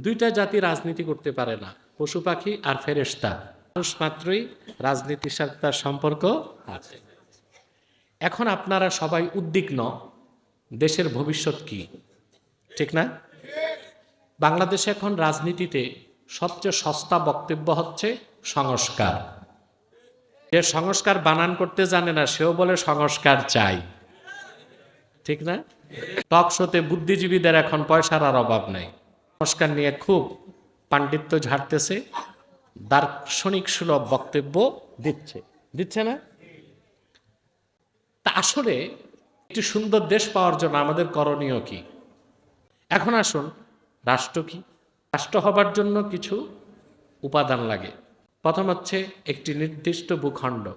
দুইটা জাতি রাজনীতি করতে পারে না, পশু পাখি আর ফেরেশতা। মানুষ মাত্রই রাজনীতির সাথে তার সম্পর্ক আছে। এখন আপনারা সবাই উদ্বিগ্ন, দেশের ভবিষ্যৎ কি? ঠিক না? বাংলাদেশে এখন রাজনীতিতে সবচেয়ে সস্তা বক্তব্য হচ্ছে সংস্কার। যে সংস্কার বানান করতে জানে না, সেও বলে সংস্কার চাই। ঠিক না? টক শোতে বুদ্ধিজীবীদের এখন পয়সার আর অভাব নাই। সংস্কার নিয়ে খুব পাণ্ডিত্য ঝাড়তেছে, দার্শনিক সুলভ বক্তব্য দিচ্ছে। দিচ্ছে না? তা আসলে একটি সুন্দর দেশ পাওয়ার জন্য আমাদের করণীয় কি? এখন আসুন, রাষ্ট্র কি? রাষ্ট্র হবার জন্য কিছু উপাদান লাগে। প্রথম হচ্ছে একটি নির্দিষ্ট ভূখণ্ড।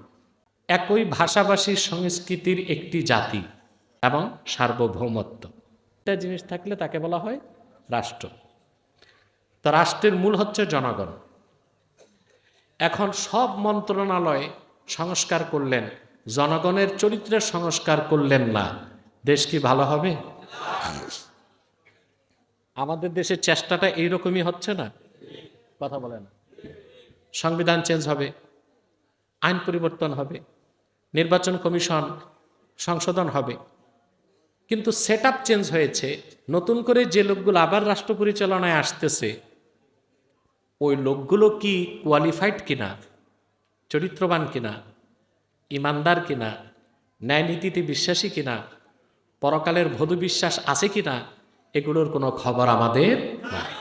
একই ভাষাভাষী সংস্কৃতির একটি জাতি এবং সার্বভৌমত্ব। একটা জিনিস থাকলে তাকে বলা হয় রাষ্ট্র। তো রাষ্ট্রের মূল হচ্ছে জনগণ। এখন সব মন্ত্রণালয় সংস্কার করলেন জনগণের চরিত্রের সংস্কার করলেন না। দেশ কি ভালো হবে? আমাদের দেশের চেষ্টাটা এইরকমই হচ্ছে না? কথা বলে না সংবিধান চেঞ্জ হবে আইন পরিবর্তন হবে নির্বাচন কমিশন সংশোধন হবে। কিন্তু সেট চেঞ্জ হয়েছে নতুন করে যে লোকগুলো আবার রাষ্ট্র পরিচালনায় আসতেছে ওই লোকগুলো কি কোয়ালিফাইড কিনা? চরিত্রবান কিনা? ইমানদার কিনা? ন্যায় নীতিতে বিশ্বাসী কিনা? পরকালের ভধু বিশ্বাস আছে কিনা? এগুলোর কোনো খবর আমাদের নাই।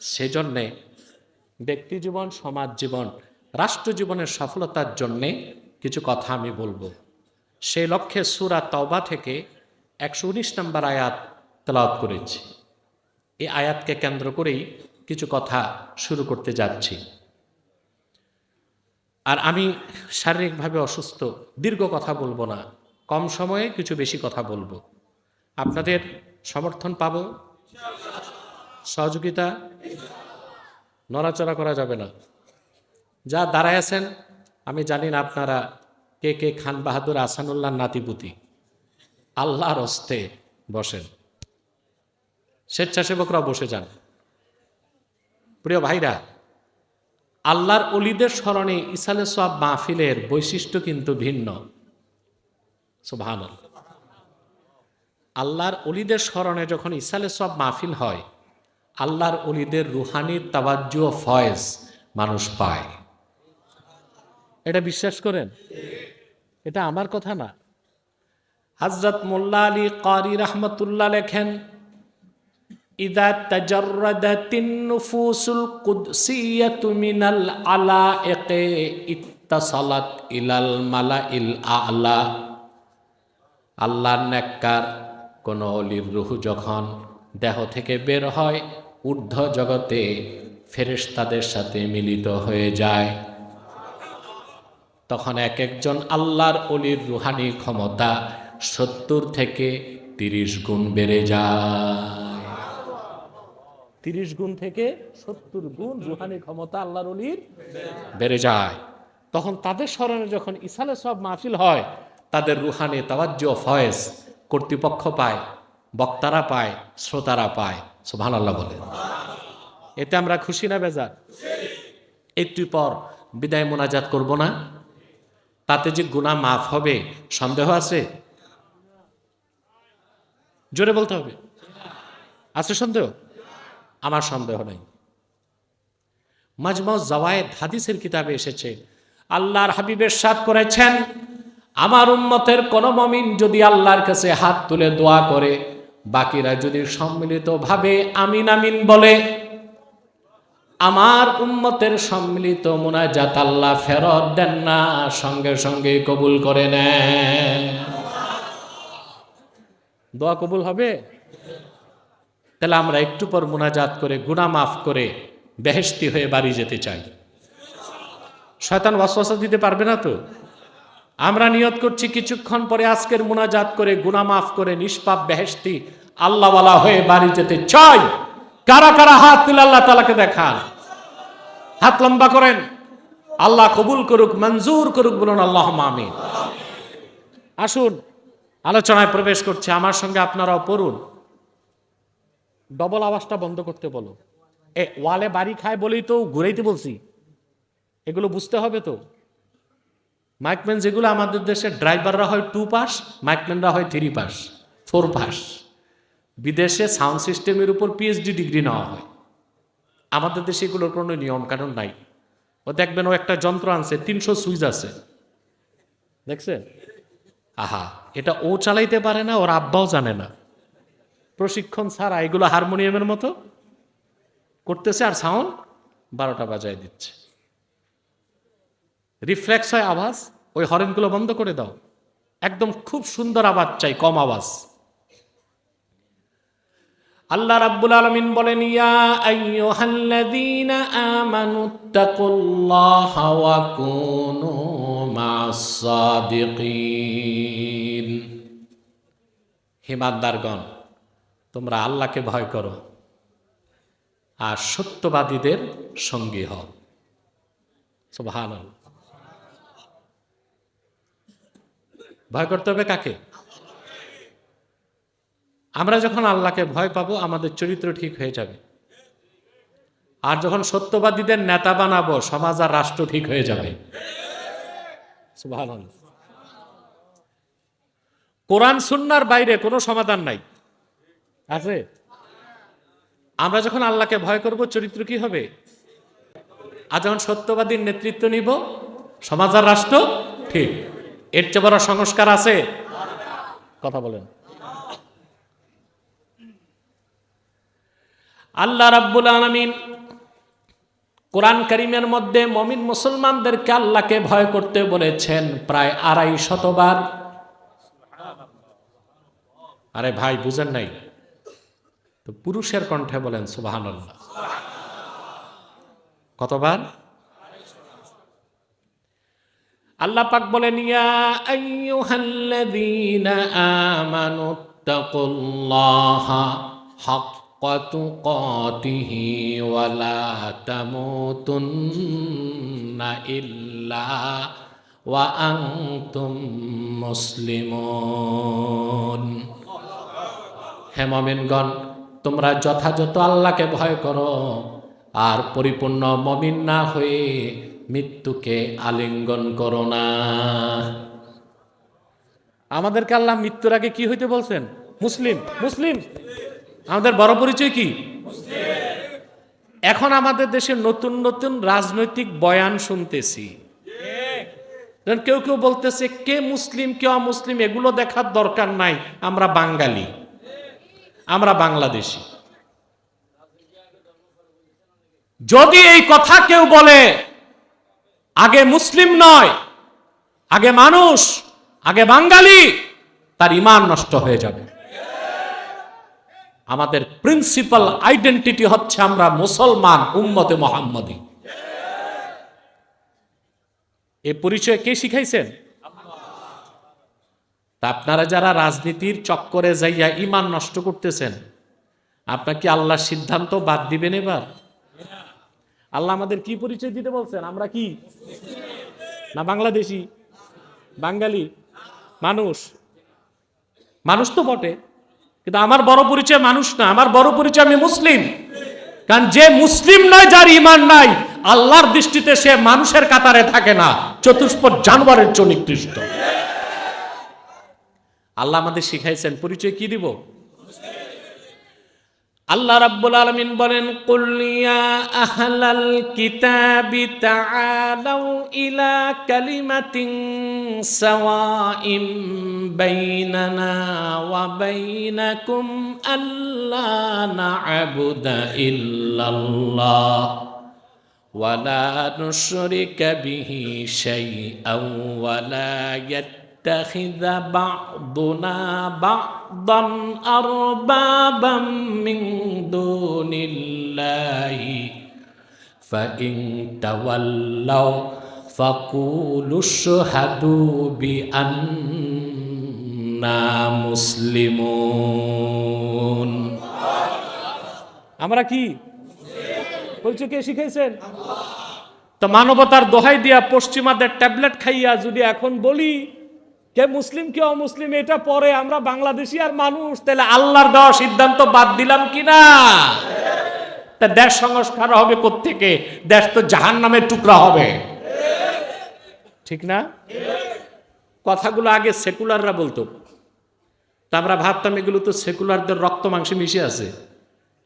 সেজন্যে ব্যক্তি জীবন, সমাজ জীবন, রাষ্ট্র জীবনের সফলতার জন্যে কিছু কথা আমি বলব। সেই লক্ষ্যে সুরা তওবা থেকে একশো উনিশ নম্বর আয়াত তেলাওয়াত করেছি। এই আয়াতকে কেন্দ্র করেই কিছু কথা শুরু করতে যাচ্ছি। আর আমি শারীরিকভাবে অসুস্থ, দীর্ঘ কথা বলব না, কম সময়ে কিছু বেশি কথা বলব। আপনাদের সমর্থন পাব? সহযোগিতা? নড়াচড়া করা যাবে না। যা দাঁড়ায় আছেন, আমি জানি না আপনারা কে কে খান বাহাদুর আসানুল্লাহ নাতিপুতি। আল্লাহর অস্তে বসেন। স্বেচ্ছাসেবকরা বসে যান। প্রিয় ভাইরা, আল্লাহর অলিদের স্মরণে ইসালে সব মাহফিলের বৈশিষ্ট্য কিন্তু ভিন্ন। সুবহান আল্লাহর অলিদের স্মরণে যখন ইসালে সব মাহফিল হয়, আল্লাহর অলিদের রুহানির তাবাজ্জু ও ফয়েজ মানুষ পায়। এটা বিশ্বাস করেন? এটা আমার কথা না। হজরত মোল্লা আলী কারি রহমতুল্লাহ লেখেন ইদা তাজাররাদাতিন নুফুসুল কুদসিয়াতু মিনাল আলাইকে ইত্তাসালাত ইলাল মালাইল আলা। আল্লাহর নেককার কোন অলির রুহু যখন দেহ থেকে বের হয়, ঊর্ধ্ব জগতে ফেরেশতাদের সাথে মিলিত হয়ে যায়। তখন এক একজন আল্লাহর অলির রুহানি ক্ষমতা সত্তর থেকে তিরিশ গুণ বেড়ে যায়। তিরিশ গুণ থেকে সত্তর গুণ রুহানি ক্ষমতা আল্লাহর অলির বেড়ে যায়। তখন তাদের স্মরণে যখন ইসালে সব মাহফিল হয়, তাদের রুহানি তাওয়াজ্য ফয়েজ কর্তৃপক্ষ পায়, বক্তারা পায়, শ্রোতারা পায়। সুবহান আল্লাহ বলে এতে আমরা খুশি না বেজার? একটু পর বিদায় মোনাজাত করব না? তাতে যে গুণা মাফ হবে, সন্দেহ আছে? জোরে বলতে হবে। আছে সন্দেহ? আমার সন্দেহ নেই। মাজমাউ জওয়ায়েদ হাদিসের কিতাবে এসেছে, আল্লাহর হাবিবের সাথ করেছেন, আমার উম্মতের কোন মমিন যদি আল্লাহর কাছে হাত তুলে দোয়া করে, বাকিরা যদি সম্মিলিতভাবে আমিন আমিন বলে, আমার উম্মতের সম্মিলিত মোনাজাত আল্লাহ ফেরত দেন না, সঙ্গে সঙ্গে কবুল করে নেন। দোয়া কবুল হবে? তাহলে আমরা একটু পর মোনাজাত করে গুণা মাফ করে বেহেস্তি হয়ে বাড়ি যেতে চাই। শয়তান ওয়াসওয়াসা দিতে পারবে না তো? আমরা নিয়ত করছি কিছুক্ষণ পরে আজকের মোনাজাত করে গুণা মাফ করে, নিষ্পাপ বেহেস্তি আল্লাহওয়ালা হয়ে বাড়ি যেতে চাই। কারা কারা হাত তুলে আল্লাহ তালাকে দেখান? হাত লম্বা করেন। আল্লাহ কবুল করুক, মঞ্জুর করুক, বলুন আল্লাহ আমিন। আসুন, আলোচনায় প্রবেশ করছে। আমার সঙ্গে আপনারাও পড়ুন। ডবল আওয়াজটা বন্ধ করতে বলো। এ, ওয়ালে বাড়ি খায় বলেই তো ঘুরাইতে বলছি। এগুলো বুঝতে হবে তো। মাইকম্যান যেগুলো আমাদের দেশে ড্রাইভাররা হয় টু পাস মাইকম্যানরা হয় থ্রি পাস, ফোর পাস। বিদেশে সাউন্ড সিস্টেমের উপর পিএইচডি ডিগ্রি নেওয়া হয়। আমাদের দেশে এগুলোর কোনো নিয়ম কানুন নাই। ও দেখবেন ও একটা যন্ত্র আনছে, তিনশো সুইচ আছে। দেখছেন? আহা, এটা ও চালাইতে পারে না, ওর আব্বাও জানে না। প্রশিক্ষণ ছাড়া এগুলো হারমোনিয়ামের মতো করতেছে আর সাউন্ড বারোটা বাজায় দিচ্ছে। রিফ্লেক্স হয় আওয়াজ, ওই হরেনগুলো বন্ধ করে দাও। একদম খুব সুন্দর আওয়াজ চাই, কম আওয়াজ। আল্লাহ রাব্বুল আলামিন বলেন, ইয়া আইয়ুহাল্লাযীনা আমানু তাকুল্লাহা ওয়া কুনু মা'আস সাদিকিন। হিমাদ্দারগণ তোমরা আল্লাহকে ভয় করো আর সত্যবাদীদের সঙ্গী হও। সুবহানাল্লাহ। ভয় করতে হবে কাকে? আমরা যখন আল্লাহকে ভয় পাবো, আমাদের চরিত্র ঠিক হয়ে যাবে। আর যখন সত্যবাদীদের নেতা বানাবো, সমাজ আর রাষ্ট্র ঠিক হয়ে যাবে। কোরআন, সুন্নার বাইরে কোনো সমাধান নাই। আছে? আমরা যখন আল্লাহকে ভয় করব, চরিত্র কি হবে? আর যখন সত্যবাদীর নেতৃত্ব নিব, সমাজ আর রাষ্ট্র ঠিক। এর চেয়ে বড় সংস্কার আছে? কথা বলেন। আল্লাহ রাব্বুল আলামিন কোরআন করিমের মধ্যে মমিন মুসলমানদেরকে আল্লাহকে ভয় করতে বলেছেন প্রায় আড়াই শতবার। আরে ভাই, বুঝেন নাই। তো পুরুষের কণ্ঠে বলেন সুবহানাল্লাহ। কতবার? আল্লাহ পাক বলেন ইয়া আইয়ুহাল্লাযীনা ইল্লা ওয়া তোমরা যথাযথ আল্লাহকে ভয় করো। আর পরিপূর্ণ মমিন না হয়ে মৃত্যুকে আলিঙ্গন করো না। আমাদেরকে আল্লাহ মৃত্যুর আগে কি হইতে বলছেন? মুসলিম মুসলিম। আমাদের বড় পরিচয় কি? এখন আমাদের দেশে নতুন নতুন রাজনৈতিক বয়ান শুনতেছি। কেউ কেউ বলতেছে, কে মুসলিম, কে অমুসলিম, এগুলো দেখার দরকার নাই, আমরা বাঙালি। আমরা বাংলাদেশি। যদি এই কথা কেউ বলে, আগে মুসলিম নয়, আগে মানুষ, আগে বাঙালি, তার ইমান নষ্ট হয়ে যাবে। আমাদের প্রিন্সিপাল আইডেন্টিটি হচ্ছে আমরা মুসলমান উম্মতে মোহাম্মদী। এ পরিচয় কে শিখাইছেন? তা আপনারা যারা রাজনীতির চক্করে যাইয়া ইমান নষ্ট করতেছেন আপনার কি আল্লাহর সিদ্ধান্ত বাদ দিবেন এবার? আল্লাহ আমাদের কি পরিচয় দিতে বলছেন? আমরা কি? না বাংলাদেশি? বাঙালি? মানুষ? মানুষ তো বটে, কিন্তু আমার বড় পরিচয় মানুষ না, আমার বড় পরিচয় আমি মুসলিম। কারণ যে মুসলিম নয়, যার ইমান নাই, আল্লাহর দৃষ্টিতে সে মানুষের কাতারে থাকে না, চতুষ্পদ জানোয়ারের চেয়ে নিকৃষ্ট। আল্লাহ আমাদের শিখাইছেন, পরিচয় কি দিব? আল্লাহ রাব্বুল আলামিন বলেন কুলিয়া আহলাল কিতাবি তাআলাউ ইলা কালিমাতিন সাওয়াইম বাইনানা ওয়া বাইনাকুম আল্লা না'বুদা ইল্লাল্লাহ ওয়া লা নুশরিকা বিহি শাইআ ওয়া লা ইয়াত يتخذ بعضنا بعضا اربابا من دون الله فان تولوا فقولوا اشهدوا بأننا مسلمون আমরা কি পরিচয় কে শিখাইছেন তো মানবতার দোহাই দিয়া পশ্চিমাদের ট্যাবলেট খাইয়া যদি এখন বলি কে মুসলিম কে অমুসলিম, এটা পরে আমরা বাংলাদেশি আর মানুষ, তাহলে আল্লাহর দেওয়া সিদ্ধান্ত বাদ দিলাম কি না তা দেশ সংস্কার হবে থেকে দেশ তো জাহান নামের টুকরা হবে। ঠিক না? কথাগুলো আগে সেকুলাররা বলতো। তা আমরা ভাবতাম এগুলো তো সেকুলারদের রক্ত মাংসে মিশে আছে।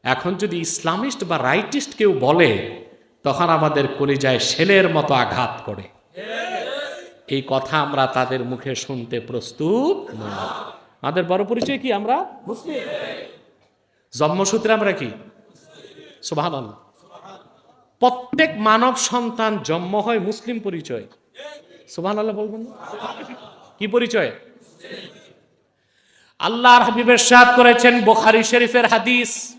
এখন যদি ইসলামিস্ট বা রাইটিস্ট কেউ বলে, তখন আমাদের কলিজায় শেলের মতো আঘাত করে। এই কথা আমরা তাদের মুখে শুনতে প্রস্তুত আমাদের বড় পরিচয় কি আমরা? জন্মসূত্রে আমরা কি? সুবহান প্রত্যেক মানব সন্তান জন্ম হয় মুসলিম পরিচয়। সুবহান আল্লাহ বলবেন কি পরিচয়? আল্লাহর হাবিবের সাদ করেছেন বোখারি শরীফের হাদিস।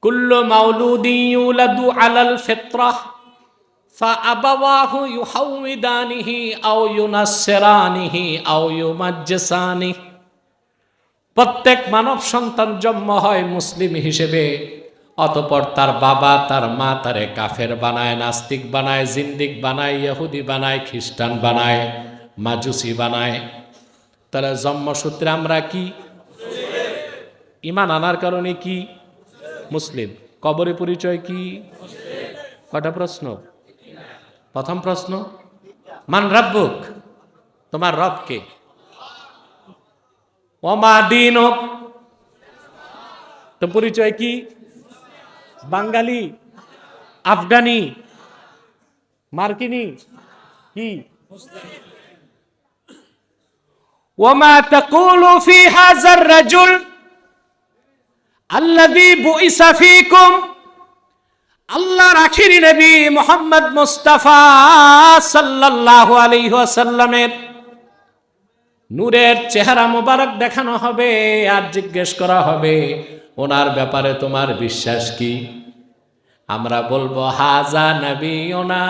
কুল্লু মাউলুদি ইউলাদু আলাল ফিতরাহ فأبواه يحودانه أو ينصرانه أو يمجسانه প্রত্যেক মানব সন্তান জন্ম হয় মুসলিম হিসেবে অতপর তার বাবা তার মা তারে কাফের বানায় নাস্তিক বানায় জিন্দিক বানায় ইহুদি বানায় খ্রিস্টান বানায় মাজুসি বানায় তাহলে জন্মসূত্রে আমরা কি ইমান আনার কারণে কি মুসলিম কবরে পরিচয় কি কটা প্রশ্ন প্রথম প্রশ্ন, মান রাব্বুক? তোমার রবকে ওমা দিন তো পরিচয় কি? বাঙালি, আফগানি, মার্কিনি, কি? ওমা তাকুলু ফি হাজার রাজুল আল্লাযী বুইসা ফীকুম। আল্লাহর আখিরি নবী মোহাম্মদ মুস্তাফা সাল্লাল্লাহু আলাইহি ওয়াসাল্লামের নূরের চেহারা মোবারক দেখানো হবে আর জিজ্ঞেস করা হবে, ওনার ব্যাপারে তোমার বিশ্বাস কি? আমরা বলব, হাজা নবী ওনা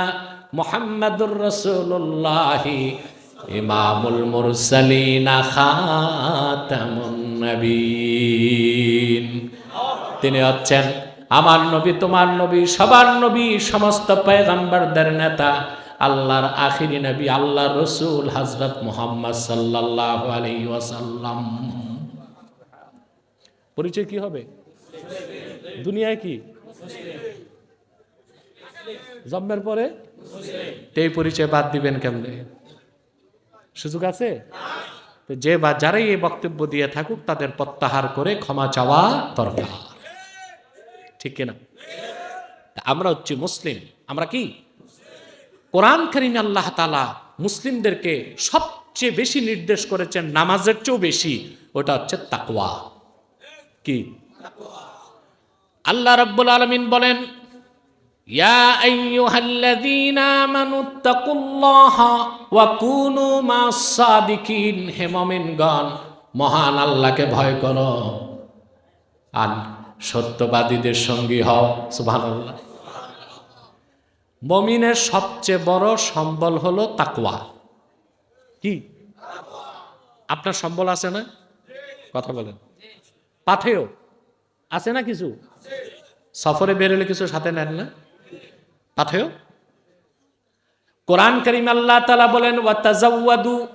মোহাম্মদুর রসুল্লাহি ইমামুল মুরসালিনা খাতামুন নবীন। তিনি হচ্ছেন আমার নবী, তোমার নবী, সবার নবী, সমস্ত পয়গম্বরদের নেতা, আল্লাহর আখিরি নবী আল্লাহ রসুল হজরত মুহাম্মদ আলাইহি ওয়াসাল্লাম। পরিচয় কি হবে? দুনিয়ায় কি? জন্মের পরে? এই পরিচয় বাদ দিবেন কেমনে? সুযোগ আছে? যে বা যারাই এই বক্তব্য দিয়ে থাকুক, তাদের প্রত্যাহার করে ক্ষমা চাওয়া দরকার। ঠিক কিনা? আমরা হচ্ছি মুসলিম। আমরা কি? কোরআন করিম আল্লাহ তালা মুসলিমদেরকে সবচেয়ে বেশি নির্দেশ করেছেন নামাজের চেয়েও বেশি। ওটা হচ্ছে তাকওয়া। কি? আল্লাহ রাব্বুল আলমিন বলেন, ইয়া কুনু মহান আল্লাহকে ভয় করো। আর সত্যবাদীদের সঙ্গী হও, সুবহানাল্লাহ। মমিনের সবচেয়ে বড় সম্বল হলো তাকওয়া। কি? আপনার সম্বল আছে না? কথা বলেন। পাথেও আছে না কিছু? সফরে বেরোলে কিছু সাথে নেন না? পাথেও কোরআন করিম আল্লাহ তালা বলেন ওয়াতাজাওয়াদু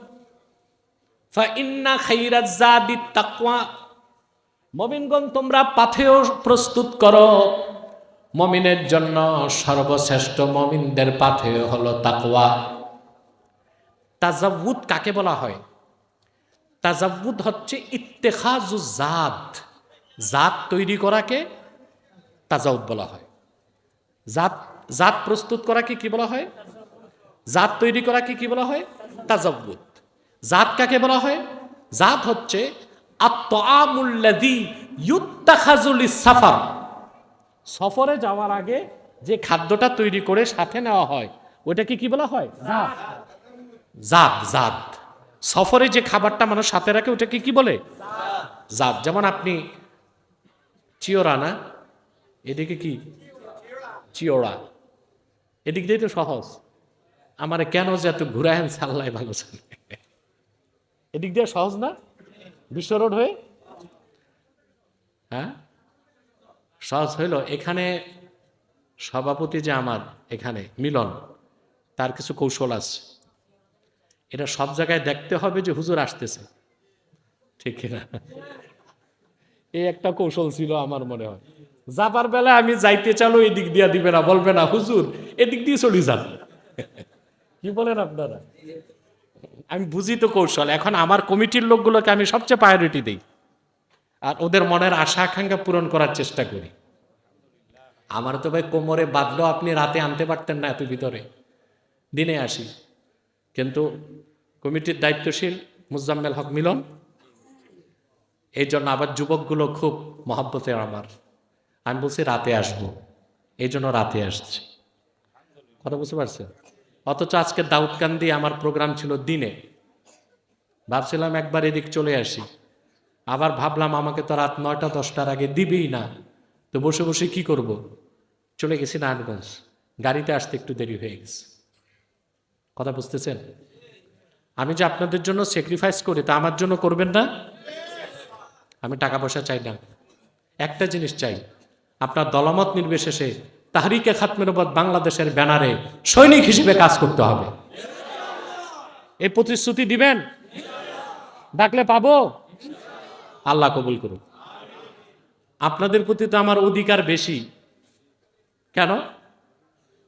ফাইন্না খাইরাজ জাদিত তাকওয়া। মমিনগণ, তোমরা পাথেও প্রস্তুত করো। মমিনের জন্য সর্বশ্রেষ্ঠ মমিনদের পাথেয় হলো তাকওয়া। তাজাউদ কাকে বলা হয়? তাজাউদ হচ্ছে ইত্তেখাজু জাত। জাত তৈরি করাকে তাজাউদ বলা হয়। জাত জাত প্রস্তুত করাকে কি বলা হয়? জাত তৈরি করাকে কি বলা হয়? তাজাউদ। জাত কাকে বলা হয়? জাত হচ্ছে সাফার সফরে যাওয়ার আগে যে খাদ্যটা তৈরি করে সাথে নেওয়া হয় ওইটাকে কি বলা হয়? জাত। জাত সফরে যে খাবারটা মানুষ সাথে রাখে, ওটাকে কি বলে? জাত। যেমন আপনি চিওরা না, এদিকে কি? চিওড়া। এদিক দিয়ে তো সহজ। আমারে কেন যে এত ঘুরায়েন সাল্লাই ভালো এদিক দিয়ে সহজ না? বিশ্ব হয়ে? হ্যাঁ? সহজ হইল, এখানে সভাপতি যে আমার, এখানে, মিলন, তার কিছু কৌশল আছে। এটা সব জায়গায় দেখতে হবে যে হুজুর আসতেছে। ঠিক কিনা? এই একটা কৌশল ছিল আমার মনে হয়। যাবার বেলা আমি যাইতে চালো এই দিক দিয়া দিবে না, বলবে না, হুজুর, এদিক দিয়ে চলে যান। কি বলেন আপনারা? আমি বুঝি তো কৌশল, এখন আমার কমিটির লোকগুলোকে আমি সবচেয়ে প্রায়োরিটি দিই। আর ওদের মনের আশা আকাঙ্ক্ষা পূরণ করার চেষ্টা করি। আমার তো ভাই কোমরে বাঁধলেও আপনি রাতে আনতে পারতেন না এত ভিতরে। দিনে আসি। কিন্তু কমিটির দায়িত্বশীল মুজাম্মেল হক মিলন, এই জন্য আবার যুবকগুলো খুব মহাব্বতের আমার। আমি বলছি রাতে আসব। এই জন্য রাতে আসছি। কথা বুঝতে পারছেন? অথচ আজকে দাউদকান্দি আমার প্রোগ্রাম ছিল দিনে। ভাবছিলাম একবার এদিক চলে আসি। আবার ভাবলাম আমাকে তো রাত নয়টা, দশটার আগে দিবেই না। তো বসে বসে কি করব? চলে গেছি নারায়ণগঞ্জ। গাড়িতে আসতে একটু দেরি হয়ে গেছে। কথা বুঝতেছেন? আমি যে আপনাদের জন্য স্যাক্রিফাইস করি, তা আমার জন্য করবেন না? আমি টাকা পয়সা চাই না। একটা জিনিস চাই। আপনার দলমত নির্বিশেষে তাহরিকে খাতমের উপর বাংলাদেশের ব্যানারে সৈনিক হিসেবে কাজ করতে হবে। এই প্রতিশ্রুতি দিবেন? ডাকলে পাবো? আল্লাহ কবুল করুন আপনাদের প্রতি তো আমার অধিকার বেশি। কেন?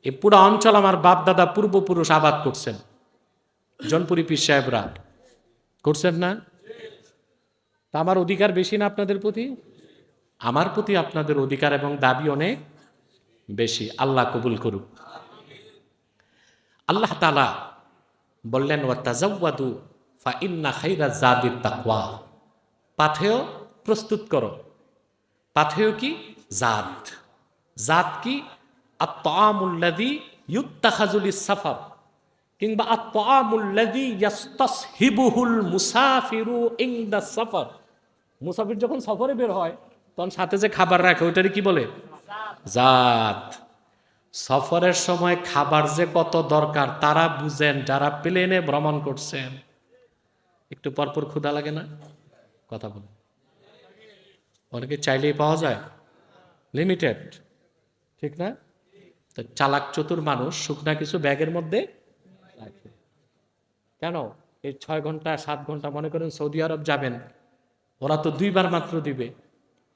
এ পুরো অঞ্চল আমার বাপ দাদা পূর্বপুরুষ আবাদ করছেন। জনপুরি পীর সাহেবরা। করছেন না? তা আমার অধিকার বেশি না আপনাদের প্রতি? আমার প্রতি আপনাদের অধিকার এবং দাবি অনেক। বেশি, আল্লাহ কবুল করুক। আল্লাহ তালা বললেন ওয়া তাজাওয়াদু ফা ইন্না খাইরা জাদির তাকওয়া। পাথেয় প্রস্তুত করো। পাথেয় কি? জাত। জাত কি? আত্মামুল্লাদি ইউত্তাখাজুল সাফার কিংবা আত্মামুল্লাদি ইয়াস্তাসহিবুহুল মুসাফিরু ইনদা সাফার। মুসাফির যখন সফরে বের হয়, তখন সাথে যে খাবার রাখে, ওইটারে কি বলে? জাত। সফরের সময় খাবার যে কত দরকার, তারা বুঝেন, যারা প্লেনে ভ্রমণ করছেন। একটু পরপর ক্ষুধা লাগে না? কথা বলুন। অনেকে চাইলেই পাওয়া যায়। লিমিটেড ঠিক না? তো চালাক চতুর মানুষ, শুকনা কিছু ব্যাগের মধ্যে কেন? এই ছয় ঘণ্টা, সাত ঘণ্টা মনে করেন সৌদি আরব যাবেন। ওরা তো দুইবার মাত্র দিবে।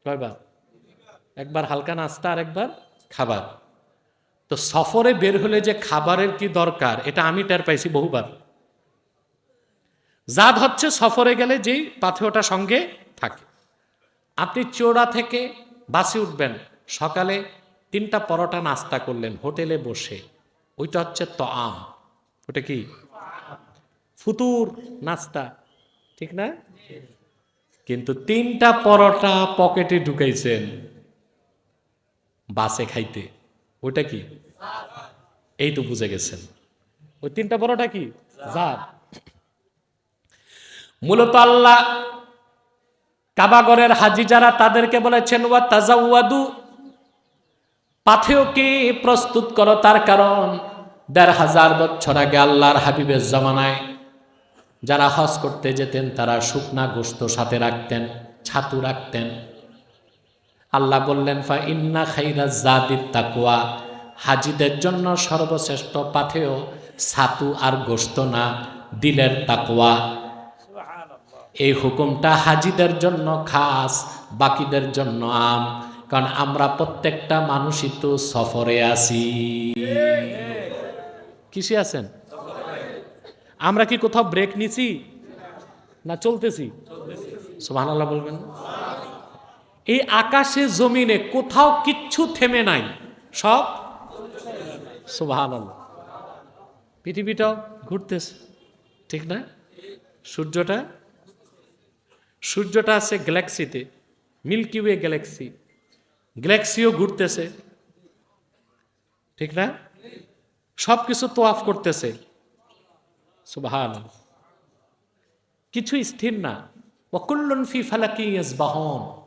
কয়বার একবার হালকা নাস্তা আর একবার খাবার। তো সফরে বের হলে যে খাবারের কি দরকার, এটা আমি টের পাইছি বহুবার। জাদ হচ্ছে সফরে গেলে যেই পাথেওটা সঙ্গে থাকে। আপনি চোড়া থেকে বাসে উঠবেন, সকালে তিনটা পরোটা নাস্তা করলেন, হোটেলে বসে। ওইটা হচ্ছে তো আম ওটা কি? ফুতুর নাস্তা। ঠিক না? কিন্তু তিনটা পরোটা পকেটে ঢুকাইছেন। বাসে খাইতে। ওটা কি? এই তো বুঝে গেছেন। ওই তিনটা বড়টা কি? মূলত আল্লাহ কাবাগরের হাজি যারা, তাদেরকে বলেছেন, ওয়া তাজাওয়াদু। পাথেওকে প্রস্তুত করো তার কারণ, দেড় হাজার বছর আগে আল্লাহর হাবিবের জমানায় যারা হজ করতে যেতেন, তারা শুকনা গোস্ত সাথে রাখতেন, ছাতু রাখতেন। আল্লাহ বললেন ফা ইন্না খাইরা জাদিদ তাকুয়া হাজিদের জন্য সর্বশ্রেষ্ঠ পাথেও ছাতু আর গোস্ত না, দিলের তাকুয়া এই হুকুমটা হাজিদের জন্য খাস, বাকিদের জন্য আম, কারণ আমরা প্রত্যেকটা মানুষই তো সফরে আছি। কিসে আছেন? আমরা কি কোথাও ব্রেক নিছি? না চলতেছি? সুবহান আল্লাহ বলবেন? এই আকাশে জমিনে কোথাও কিচ্ছু থেমে নাই। সব? আল্লাহ পৃথিবীটাও ঘুরতেছে, ঠিক না? সূর্যটা? সূর্যটা আছে গ্যালাক্সিতে, মিল্কি ওয়ে গ্যালাক্সি। গ্যালাক্সিও ঘুরতেছে, ঠিক না? সব কিছু তোয়াফ করতেছে। সুবাহান কিছু স্থির না। ওকুল্লন ফি ফালাকি বাহন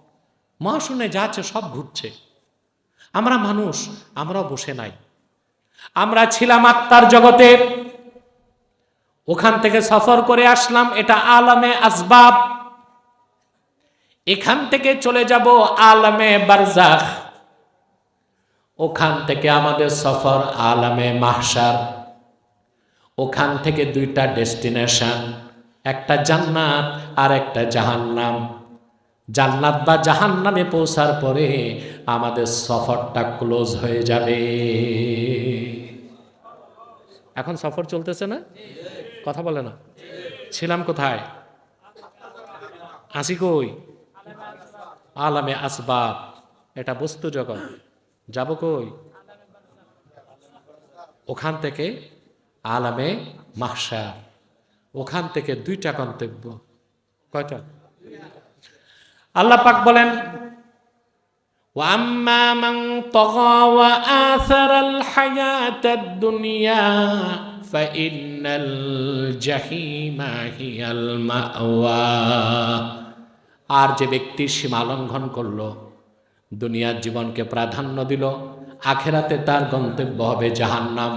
মহাশূন্যে যা আছে সব ঘুরছে। আমরা মানুষ, আমরাও বসে নাই। আমরা ছিলাম আত্মার জগতে। ওখান থেকে সফর করে আসলাম, এটা আলামে আসবাব। এখান থেকে চলে যাব আলামে বারজাখ। ওখান থেকে আমাদের সফর আলামে মাহসার ওখান থেকে দুইটা ডেস্টিনেশন, একটা জান্নাত আর একটা জাহান্নাম। জান্নাত বা জাহান্নামে পৌঁছার পরে আমাদের সফরটা ক্লোজ হয়ে যাবে। এখন সফর চলতেছে না? কথা বলে না। ছিলাম কোথায়? আসি কই? আলামে আসবাব। এটা বস্তু জগৎ। যাব কই? ওখান থেকে আলামে মাহশা ওখান থেকে দুইটা গন্তব্য। কয়টা? আল্লাহ পাক বলেন وأما من طغى وآثر الحياة الدنيا فإن الجحيم هي المأوى আর যে ব্যক্তি সীমা লঙ্ঘন করলো দুনিয়ার জীবনকে প্রাধান্য দিল আখেরাতে তার গন্তব্য হবে জাহান্নাম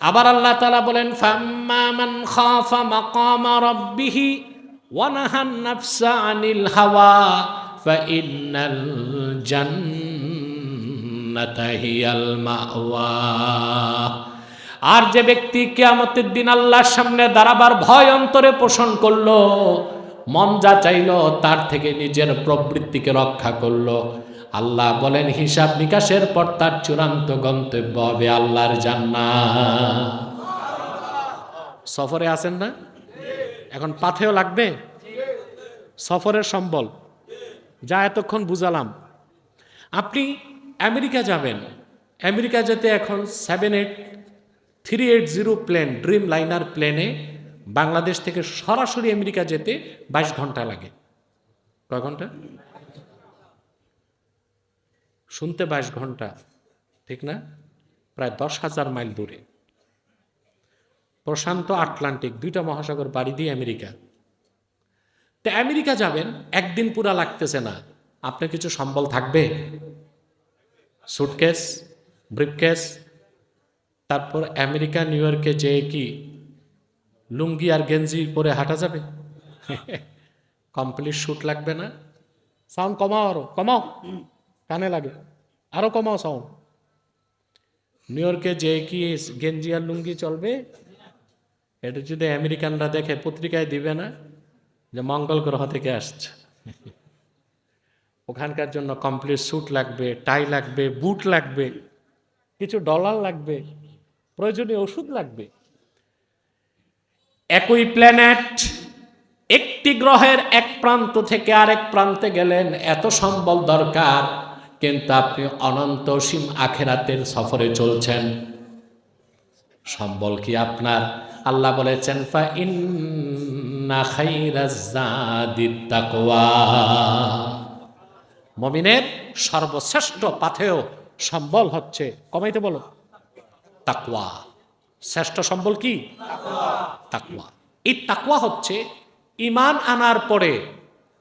আবার আল্লাহ তালা বলেন ফাম্মা মান খাফা মাকামা রাব্বিহি ওয়া নাহান নাফসা আনিল হাওয়া ফাইন্নাল জান্নাতা হিয়াল আর যে ব্যক্তি কেয়ামতের দিন আল্লাহর সামনে দাঁড়াবার ভয় অন্তরে পোষণ করল, মন যা চাইল তার থেকে নিজের প্রবৃত্তিকে রক্ষা করল। আল্লাহ বলেন, হিসাব নিকাশের পর তার চূড়ান্ত গন্তব্য হবে আল্লাহর জান্নাত। সফরে আছেন না? এখন পাথেও লাগবে? সফরের সম্বল। যা এতক্ষণ বুঝালাম। আপনি আমেরিকা যাবেন। আমেরিকা যেতে এখন seven eight three eight zero plane dreamliner প্লেনে বাংলাদেশ থেকে সরাসরি আমেরিকা যেতে বাইশ ঘণ্টা লাগে। কয় ঘণ্টা? শুনতে বাইশ ঘণ্টা, ঠিক না? প্রায় দশ হাজার মাইল দূরে। প্রশান্ত আটলান্টিক, দুইটা মহাসাগর, বাড়ি দিয়ে আমেরিকা। তো আমেরিকা যাবেন, একদিন পুরা লাগতেছে না। আপনার কিছু সম্বল থাকবে? সুটকেস, ব্রিফকেস, তারপর আমেরিকা, নিউ ইয়র্কে যে কি, লুঙ্গি আর গেঞ্জি পরে হাঁটা যাবে? কমপ্লিট শ্যুট লাগবে না? সাউন্ড কমাও আরও, কমাও। কানে লাগে। আরও কমাও সাউন্ড। নিউ ইয়র্কে যে কি, গেঞ্জি আর লুঙ্গি চলবে? এটা যদি আমেরিকানরা দেখে, পত্রিকায় দিবে না যে মঙ্গল গ্রহ থেকে আসছে। ওখানকার জন্য কমপ্লিট স্যুট লাগবে টাই লাগবে বুট লাগবে, কিছু ডলার লাগবে, প্রয়োজনীয় ওষুধ লাগবে। একই প্ল্যানেট একটি গ্রহের এক প্রান্ত থেকে আরেক প্রান্তে গেলেন, এত সম্বল দরকার, কিন্তু আপনি অনন্ত সীম আখেরাতের সফরে চলছেন। সম্বল কি আপনার? আল্লাহ বলেছেন মমিনের সর্বশ্রেষ্ঠ পাথেয় সম্বল হচ্ছে, কমাইতে বলো, তাকওয়া। শ্রেষ্ঠ সম্বল কি? তাকওয়া। এই তাকওয়া হচ্ছে ইমান আনার পরে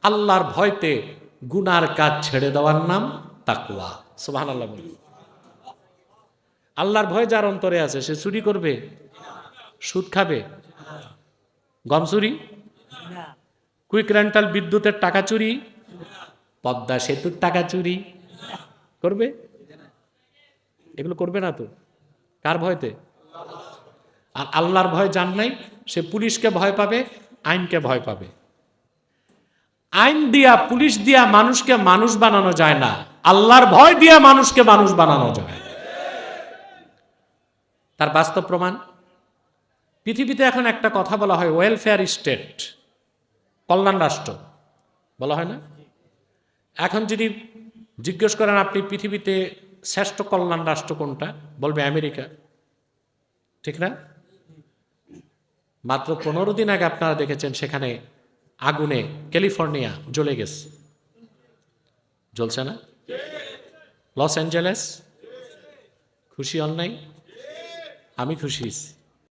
আল্লাহর ভয়তে গুনার কাজ ছেড়ে দেওয়ার নাম তাকওয়া। সুবহান আল্লাহ বলি। আল্লাহর ভয় যার অন্তরে আছে সে চুরি করবে? সুদ খাবে? গম চুরি? কুইক রেন্টাল বিদ্যুতের টাকা চুরি? পদ্মা সেতুর টাকা চুরি? করবে? এগুলো করবে না তো। কার ভয়তে? আর আল্লাহর ভয় জান নাই সে পুলিশকে ভয় পাবে আইনকে ভয় পাবে। আইন দিয়া পুলিশ দিয়া মানুষকে মানুষ বানানো যায় না। আল্লাহর ভয় দিয়া মানুষকে মানুষ বানানো যায়। তার বাস্তব প্রমাণ? পৃথিবীতে এখন একটা কথা বলা হয় ওয়েলফেয়ার স্টেট কল্যাণ রাষ্ট্র। বলা হয় না? এখন যদি জিজ্ঞেস করেন আপনি পৃথিবীতে শ্রেষ্ঠ কল্যাণ রাষ্ট্র কোনটা, বলবে আমেরিকা। ঠিক না? মাত্র পনেরো দিন আগে আপনারা দেখেছেন সেখানে আগুনে ক্যালিফোর্নিয়া জ্বলে গেছে। জ্বলছে না? Los Angeles? খুশি নাই? আমি খুশি হয়েছি।